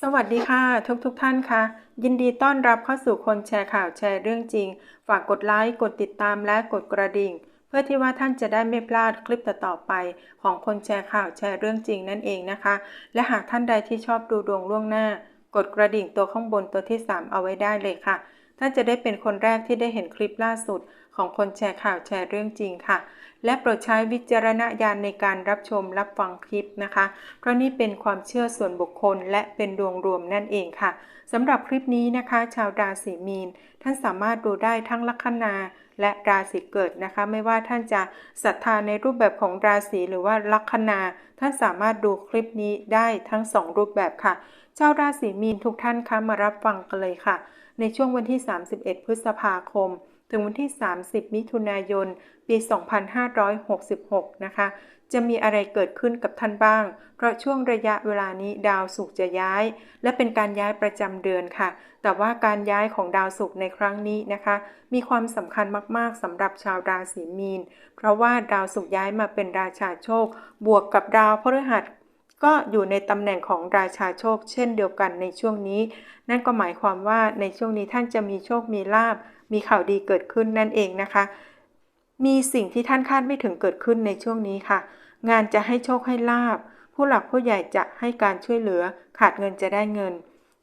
สวัสดีค่ะ ทุกทุกท่านค่ะ ยินดีต้อนรับเข้าสู่คนแชร์ข่าวแชร์เรื่องจริง ฝากกดไลค์กดติดตามและกดกระดิ่ง เพื่อที่ว่าท่านจะได้ไม่พลาดคลิปต่อๆไป ของคนแชร์ข่าวแชร์เรื่องจริงนั่นเองนะคะ และหากท่านใดที่ชอบดูดวงล่วงหน้า กดกระดิ่งตัวข้างบนตัวที่ 3 เอาไว้ได้เลยค่ะ ท่านจะได้เป็นคนแรกที่ได้เห็นคลิปล่าสุด ของคนแชร์ข่าวแชร์เรื่องจริงค่ะ และโปรดใช้วิจารณญาณในการรับชมรับฟังคลิปนะคะ เพราะนี่เป็นความเชื่อส่วนบุคคลและเป็นดวงรวมนั่นเองค่ะสำหรับคลิปนี้นะคะ ชาวราศีมีน ท่านสามารถดูได้ทั้งลัคนาและราศีเกิดนะคะ ไม่ว่าท่านจะศรัทธาในรูปแบบของราศีหรือว่าลัคนา ท่านสามารถดูคลิปนี้ได้ทั้ง 2 รูปแบบค่ะ ชาวราศีมีนทุกท่านคะมารับฟังกันเลยค่ะ ในช่วงวันที่ 31 พฤษภาคม ถึงวันที่ 30 มิถุนายน ปี 2566 นะคะ จะมีอะไรเกิดขึ้นกับท่านบ้าง เพราะช่วงระยะเวลานี้ดาวศุกร์จะย้าย และเป็นการย้ายประจำเดือนค่ะ แต่ว่าการย้ายของดาวศุกร์ในครั้งนี้นะคะ มีความสำคัญมากๆสำหรับชาวราศีมีน เพราะว่าดาวศุกร์ย้ายมาเป็นราชาโชค บวกกับดาวพฤหัส ก็อยู่ในตำแหน่งของราชาโชค เช่นเดียวกันในช่วงนี้ นั่นก็หมายความว่าในช่วงนี้ท่านจะมีโชคมีลาบ มีข่าวดีเกิดขึ้นนั่นเองนะคะ มีสิ่งที่ท่านคาดไม่ถึงเกิดขึ้นในช่วงนี้ค่ะ งานจะให้โชคให้ลาบ ผู้หลักผู้ใหญ่จะให้การช่วยเหลือ ขาดเงินจะได้เงิน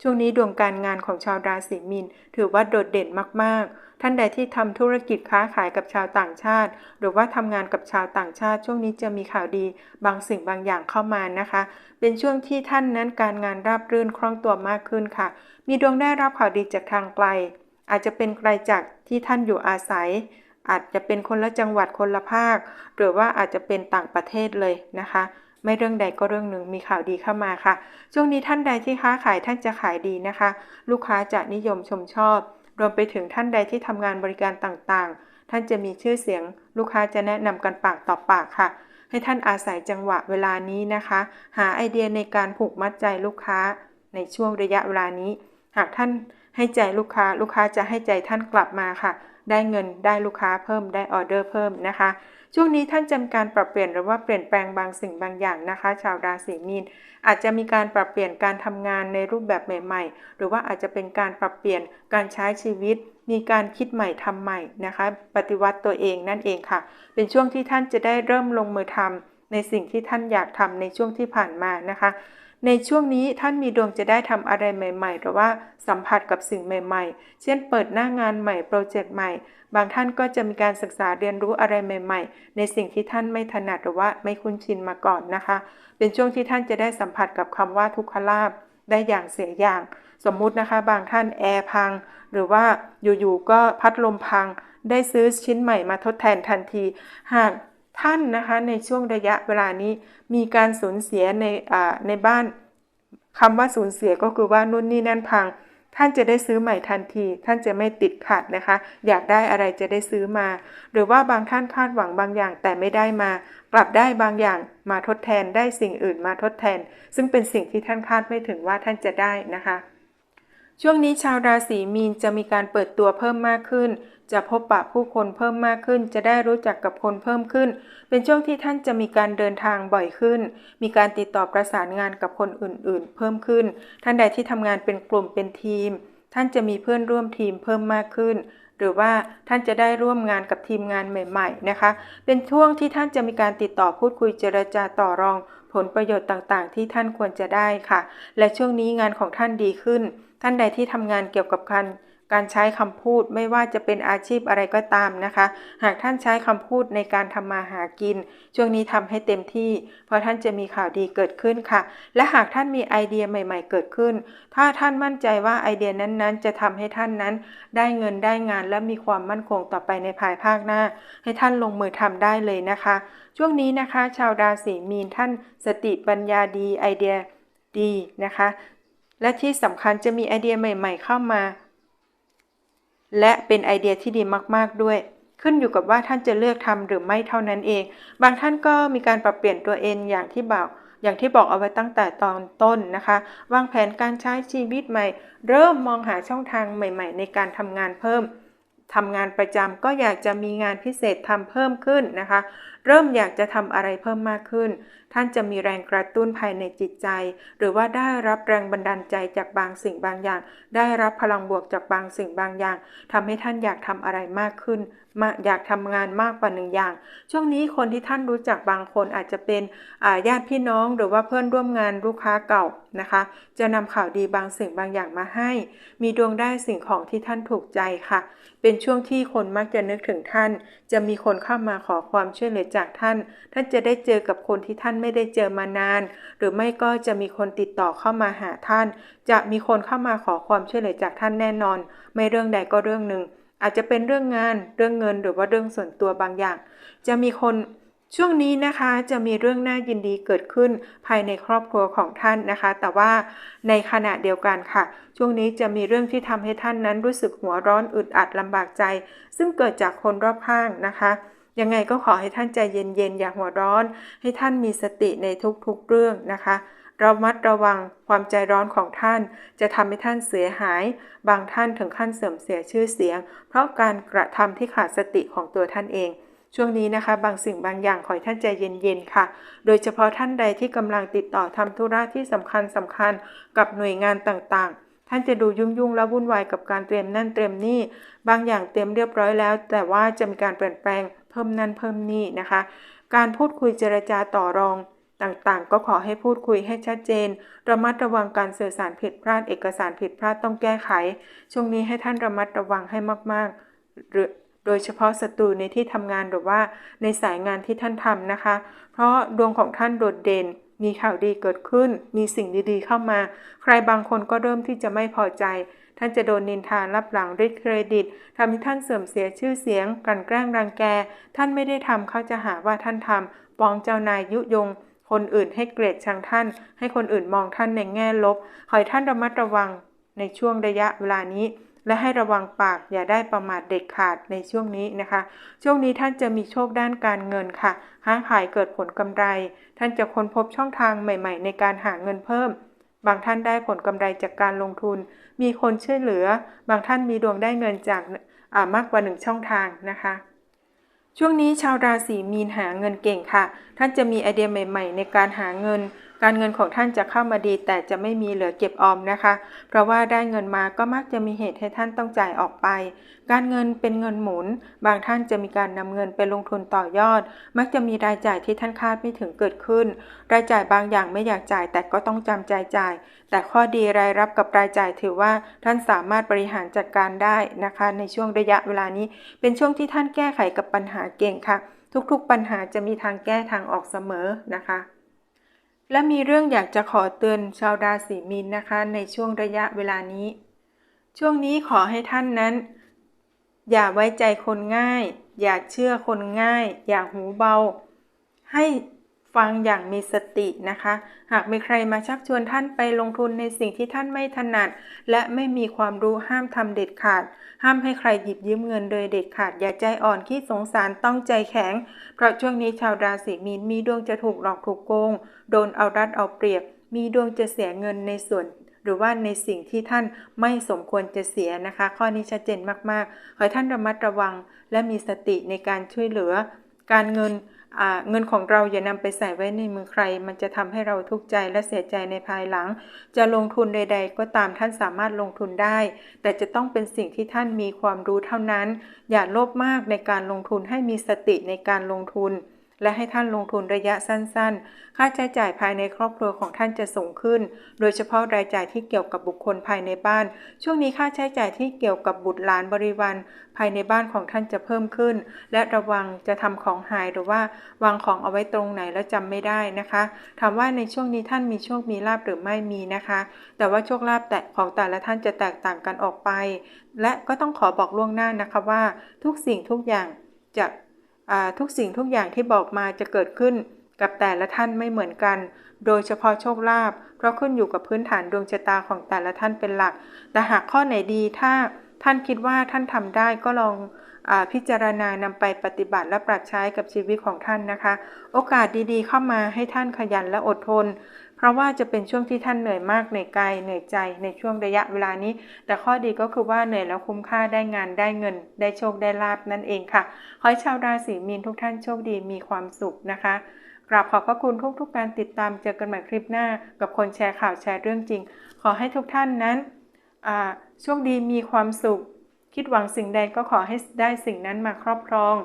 ช่วงนี้ดวงการงานของชาวราศีมีนถือว่าโดดเด่นมากๆ ท่านใดที่ทำธุรกิจค้าขายกับชาวต่างชาติ หรือว่าทำงานกับชาวต่างชาติ ช่วงนี้จะมีข่าวดี บางสิ่งบางอย่างเข้ามานะคะ เป็นช่วงที่ท่านนั้นการงานราบรื่นคล่องตัวมากขึ้นค่ะ มีดวงได้รับข่าวดีจากทางไกล อาจจะเป็นไกลจากที่ท่านอยู่อาศัย อาจจะเป็นคนละจังหวัดคนละภาค หรือว่าอาจจะเป็นต่างประเทศเลยนะคะ ไม่เรื่องใดก็เรื่องหนึ่งมีข่าวดีเข้ามาค่ะ ช่วงนี้ท่านใดที่ค้าขายท่านจะขายดีนะคะ ลูกค้าจะนิยมชมชอบ รวมไปถึงท่านใดที่ทำงานบริการต่างๆ ท่านจะมีชื่อเสียง ลูกค้าจะแนะนำกันปากต่อปากค่ะ ให้ท่านอาศัยจังหวะเวลานี้นะคะ หาไอเดียในการผูกมัดใจลูกค้าในช่วงระยะเวลานี้ หากท่านให้ใจลูกค้า ลูกค้าจะให้ใจท่านกลับมาค่ะ ได้เงินได้ลูกค้าเพิ่มได้ออเดอร์เพิ่มนะคะ ช่วงนี้ท่านจำการปรับเปลี่ยนหรือว่าเปลี่ยนแปลงบางสิ่งบางอย่างนะคะ ชาวราศีมีนอาจจะมีการปรับเปลี่ยนการทำงานในรูปแบบใหม่ ๆ หรือว่าอาจจะเป็นการปรับเปลี่ยนการใช้ชีวิต มีการคิดใหม่ทำใหม่นะคะ ปฏิวัติตัวเองนั่นเองค่ะ เป็นช่วงที่ท่านจะได้เริ่มลงมือทำในสิ่งที่ท่านอยากทำในช่วงที่ผ่านมานะคะ ในช่วงนี้ท่านมีดวงจะได้ทำอะไรใหม่ ๆ หรือว่าสัมผัสกับสิ่งใหม่ ๆ เช่น เปิดหน้างานใหม่โปรเจกต์ใหม่ บางท่านก็จะมีการศึกษาเรียนรู้อะไรใหม่ ๆ ในสิ่งที่ท่านไม่ถนัดหรือว่าไม่คุ้นชินมาก่อนนะคะ เป็นช่วงที่ท่านจะได้สัมผัสกับคำว่าทุกขลาภได้อย่างเสียอย่าง สมมุตินะคะบางท่านแอร์พัง หรือว่าอยู่ๆก็พัดลมพัง ได้ซื้อชิ้นใหม่มาทดแทนทันที หาก ท่านนะคะในช่วงระยะเวลานี้มีการสูญเสียในในบ้านคำว่าสูญเสียก็คือว่านู่นนี่นั่นพัง ท่านจะได้ซื้อใหม่ทันที ท่านจะไม่ติดขัดนะคะ อยากได้อะไรจะได้ซื้อมา หรือว่าบางท่านคาดหวังบางอย่างแต่ไม่ได้มา กลับได้บางอย่างมาทดแทนได้สิ่งอื่นมาทดแทน ซึ่งเป็นสิ่งที่ท่านคาดไม่ถึงว่าท่านจะได้นะคะ ช่วงนี้ชาวราศีมีนจะมีการเปิดตัวเพิ่มมากขึ้น จะพบปะผู้คนเพิ่มมากขึ้น จะได้รู้จักกับคนเพิ่มขึ้น เป็นช่วงที่ท่านจะมีการเดินทางบ่อยขึ้น มีการติดต่อประสานงานกับคนอื่น ๆ เพิ่มขึ้น ท่านใดที่ทำงานเป็นกลุ่มเป็นทีม ท่านจะมีเพื่อนร่วมทีมเพิ่มมากขึ้น หรือว่าท่านจะได้ร่วมงานกับทีมงานใหม่ ๆ นะคะ เป็นช่วงที่ท่านจะมีการติดต่อพูดคุยเจรจาต่อรอง ผลประโยชน์ต่าง ๆ ที่ท่านควรจะได้ค่ะ และช่วงนี้งานของท่านดีขึ้น ท่านใดที่ทำงานเกี่ยวกับการการใช้คำพูดไม่ว่าจะเป็นอาชีพอะไรก็ตามนะคะ หากท่านใช้คำพูดในการทำมาหากิน ช่วงนี้ทำให้เต็มที่ เพราะท่านจะมีข่าวดีเกิดขึ้นค่ะ และหากท่านมีไอเดียใหม่ ๆ เกิดขึ้น ถ้าท่านมั่นใจว่าไอเดียนั้นๆ จะทำให้ท่านนั้น ได้เงินได้งานและมีความมั่นคงต่อไปในภายภาคหน้า ให้ท่านลงมือทำได้เลยนะคะ ช่วงนี้นะคะ ชาวราศีมีนท่านสติปัญญาดีไอเดียดีนะคะ และที่สำคัญจะมีไอเดียใหม่ ๆ เข้ามา และเป็นไอเดียที่ดีมากๆด้วย ขึ้นอยู่กับว่าท่านจะเลือกทำหรือไม่เท่านั้นเอง บางท่านก็มีการปรับเปลี่ยนตัวเองอย่างที่บอกอย่างที่บอกเอาไว้ตั้งแต่ตอนต้นนะคะ วางแผนการใช้ชีวิตใหม่ เริ่มมองหาช่องทางใหม่ ๆ ในการทำงานเพิ่ม ทำงานประจำก็อยากจะมีงานพิเศษทำเพิ่มขึ้นนะคะ เริ่มอยากจะทำอะไรเพิ่มมากขึ้น ท่านจะมีแรงกระตุ้นภายในจิตใจ หรือว่าได้รับแรงบันดาลใจจากบางสิ่งบางอย่าง ได้รับพลังบวกจากบางสิ่งบางอย่างทำให้ท่านอยากทำอะไรมากขึ้น มาอยากทำงานมากกว่าหนึ่งอย่าง ช่วงนี้คนที่ท่านรู้จักบางคนอาจจะเป็นญาติพี่น้องหรือว่าเพื่อนร่วมงานลูกค้าเก่านะคะ จะนำข่าวดีบางสิ่งบางอย่างมาให้ มีดวงได้สิ่งของที่ท่านถูกใจค่ะ เป็นช่วงที่คนมักจะนึกถึงท่าน จะมีคนเข้ามาขอความช่วยเหลือจากท่าน ท่านจะได้เจอกับคนที่ท่านไม่ได้เจอมานาน หรือไม่ก็จะมีคนติดต่อเข้ามาหาท่าน จะมีคนเข้ามาขอความช่วยเหลือจากท่านแน่นอน ไม่เรื่องใดก็เรื่องหนึ่ง อาจจะเป็นเรื่องงานเรื่องเงินหรือว่าเรื่องส่วนตัวบางอย่าง จะมีคนช่วงนี้นะคะจะมีเรื่องน่ายินดีเกิดขึ้นภายในครอบครัวของท่านนะคะ แต่ว่าในขณะเดียวกันค่ะ ช่วงนี้จะมีเรื่องที่ทำให้ท่านนั้นรู้สึกหัวร้อนอึดอัดลำบากใจ ซึ่งเกิดจากคนรอบข้างนะคะยังไงก็ขอให้ท่านใจเย็นๆอย่าหัวร้อน ให้ท่านมีสติในทุกๆเรื่องนะคะ ระมัดระวังความใจร้อนของท่าน จะทำให้ท่านเสียหาย บางท่านถึงขั้นเสื่อมเสียชื่อเสียง เพราะการกระทำที่ขาดสติของตัวท่านเอง ช่วงนี้นะคะ บางสิ่งบางอย่างขอให้ท่านใจเย็นๆค่ะ โดยเฉพาะท่านใดที่กำลังติดต่อทำธุระที่สำคัญสำคัญกับหน่วยงานต่างๆ ท่านจะดูยุ่งยุ่งและวุ่นวายกับการเตรียมนั่นเตรียมนี่ บางอย่างเตรียมเรียบร้อยแล้ว แต่ว่าจะมีการเปลี่ยนแปลงเพิ่มนั่นเพิ่มนี่นะคะ การพูดคุยเจรจาต่อรอง ต่างๆ ก็ขอให้พูดคุยให้ชัดเจน ระมัดระวังการสื่อสารผิดพลาด เอกสารผิดพลาดต้องแก้ไข ช่วงนี้ให้ท่านระมัดระวังให้มากๆ หรือโดยเฉพาะศัตรูในที่ทำงานหรือว่าในสายงานที่ท่านทำนะคะ เพราะดวงของท่านโดดเด่น มีข่าวดีเกิดขึ้น มีสิ่งดีๆ เข้ามา ใครบางคนก็เริ่มที่จะไม่พอใจ ท่านจะโดนนินทารับหลังด้วยเครดิตทำให้ท่านเสื่อมเสียชื่อเสียงกันแกล้งรังแก ท่านไม่ได้ทำเขาจะหาว่าท่านทำฟ้องเจ้านายยุยง คนอื่นให้เกลียดชังท่าน ให้คนอื่นมองท่านในแง่ลบขอให้ท่านระมัดระวังในช่วงระยะเวลานี้ และให้ระวังปากอย่าได้ประมาทเด็ดขาดในช่วงนี้นะคะ ช่วงนี้ท่านจะมีโชคด้านการเงินค่ะค้าขายเกิดผลกำไร ท่านจะค้นพบช่องทางใหม่ ๆ ในการหาเงินเพิ่ม บางท่านได้ผลกำไรจากการลงทุน มีคนช่วยเหลือ บางท่านมีดวงได้เงินจากมากกว่าหนึ่งช่องทางนะคะ ช่วงนี้ชาวราศีมีนหาเงินเก่งค่ะ ท่านจะมีไอเดียใหม่ ๆ ในการหาเงินการเงินของท่านจะเข้ามาดี แต่จะไม่มีเหลือเก็บออมนะคะ เพราะว่าได้เงินมาก็มักจะมีเหตุให้ท่านต้องจ่ายออกไป การเงินเป็นเงินหมุน บางท่านจะมีการนำเงินไปลงทุนต่อยอด มักจะมีรายจ่ายที่ท่านคาดไม่ถึงเกิดขึ้น รายจ่ายบางอย่างไม่อยากจ่าย แต่ก็ต้องจำใจจ่าย แต่ข้อดีรายรับกับรายจ่ายถือว่าท่านสามารถบริหารจัดการได้นะคะ ในช่วงระยะเวลานี้ เป็นช่วงที่ท่านแก้ไขกับปัญหาเก่งค่ะ ทุกๆปัญหาจะมีทางแก้ทางออกเสมอนะคะ และมีเรื่องอยากจะขอเตือนชาวราศีมีนนะคะ ในช่วงระยะเวลานี้ ช่วงนี้ขอให้ท่านนั้น อย่าไว้ใจคนง่าย อย่าเชื่อคนง่าย อย่าหูเบา ให้ ฟังอย่างมีสตินะคะ หากมีใครมาชักชวนท่านไปลงทุนในสิ่งที่ท่านไม่ถนัด และไม่มีความรู้ห้ามทำเด็ดขาด ห้ามให้ใครหยิบยืมเงินโดยเด็ดขาด อย่าใจอ่อนขี้สงสารต้องใจแข็ง เพราะช่วงนี้ชาวราศีมีนมีดวงจะถูกหลอกถูกโกง โดนเอารัดเอาเปรียบ มีดวงจะเสียเงินในส่วนหรือว่าในสิ่งที่ท่านไม่สมควรจะเสียนะคะ ข้อนี้ชัดเจนมากๆ ขอให้ท่านระมัดระวัง และมีสติในการช่วยเหลือ การเงิน เงินของเราอย่านำไปใส่ไว้ในมือใคร มันจะทำให้เราทุกข์ใจและเสียใจในภายหลัง จะลงทุนใด ๆ ก็ตามท่านสามารถลงทุนได้ แต่จะต้องเป็นสิ่งที่ท่านมีความรู้เท่านั้น อย่าโลภมากในการลงทุนให้มีสติในการลงทุน และให้ท่านลงทุนระยะสั้นๆ ค่าใช้จ่ายภายในครอบครัวของท่านจะสูงขึ้น โดยเฉพาะรายจ่ายที่เกี่ยวกับบุคคลภายในบ้าน ช่วงนี้ค่าใช้จ่ายที่เกี่ยวกับบุตรหลานบริวารภายในบ้านของท่านจะเพิ่มขึ้น และระวังจะทำของหายหรือว่าวางของเอาไว้ตรงไหนแล้วจำไม่ได้นะคะ ถามว่าในช่วงนี้ท่านมีโชคมีลาบหรือไม่มีนะคะ แต่ว่าโชคลาภแต่ของแต่ละท่านจะแตกต่างกันออกไป และก็ต้องขอบอกล่วงหน้านะคะว่า ทุกสิ่งทุกอย่างจะ ทุกสิ่งทุกอย่างที่บอกมาจะเกิดขึ้นกับแต่ละท่านไม่เหมือนกัน โดยเฉพาะโชคลาภ เพราะขึ้นอยู่กับพื้นฐานดวงชะตาของแต่ละท่านเป็นหลัก แต่หากข้อไหนดีถ้าท่านคิดว่าท่านทำได้ก็ลองอพิจารณานำไปปฏิบัติและปรับใช้กับชีวิตของท่านนะคะ โอกาสดีๆ เข้ามาให้ท่านขยันและอดทน ราะว่าจะเป็นช่วงที่ท่านเหนื่อยมากเหนื่อยกายเหนื่อยใจในช่วงระยะเวลานี้ แต่ข้อดีก็คือว่าเหนื่อยแล้วคุ้มค่าได้งานได้เงิน ได้โชคได้ลาบนั่นเองค่ะ ขอให้ชาวราศีมีนทุกท่านโชคดีมีความสุขนะคะกราบขอบพระคุณทุกๆการติดตามเจอกันใหม่คลิปหน้า กับคนแชร์ข่าวแชร์เรื่องจริง ขอให้ทุกท่านนั้นโชคดีมีความสุข คิดหวังสิ่งใดก็ขอให้ได้สิ่งนั้นมาครอบครอง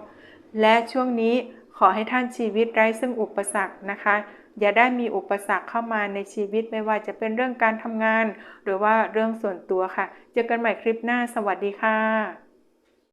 และช่วงนี้ขอให้ท่านชีวิตไร้ซึ่งอุปสรรคนะคะ อย่าได้มีอุปสรรคเข้ามาในชีวิตไม่ว่าจะเป็นเรื่องการทำงาน หรือว่าเรื่องส่วนตัวค่ะ เจอกันใหม่คลิปหน้า สวัสดีค่ะ